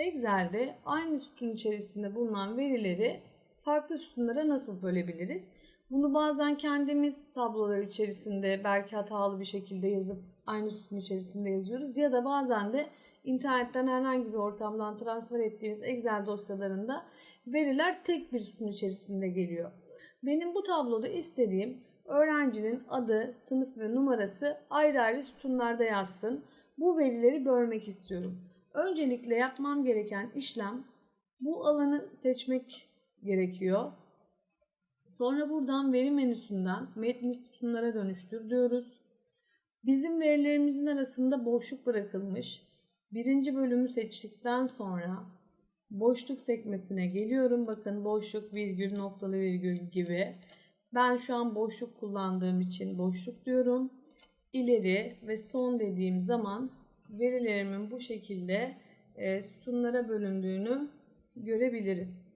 Excel'de aynı sütun içerisinde bulunan verileri farklı sütunlara nasıl bölebiliriz? Bunu bazen kendimiz tablolar içerisinde belki hatalı bir şekilde yazıp aynı sütun içerisinde yazıyoruz ya da bazen de internetten herhangi bir ortamdan transfer ettiğimiz Excel dosyalarında veriler tek bir sütun içerisinde geliyor. Benim bu tabloda istediğim öğrencinin adı, sınıf ve numarası ayrı ayrı sütunlarda yazsın. Bu verileri bölmek istiyorum. Öncelikle yapmam gereken işlem bu alanı seçmek gerekiyor. Sonra buradan veri menüsünden metni sütunlara dönüştür diyoruz. Bizim verilerimizin arasında boşluk bırakılmış. Birinci bölümü seçtikten sonra boşluk sekmesine geliyorum. Bakın boşluk, virgül, noktalı virgül gibi. Ben şu an boşluk kullandığım için boşluk diyorum. İleri ve son dediğim zaman verilerimin bu şekilde e, sütunlara bölündüğünü görebiliriz.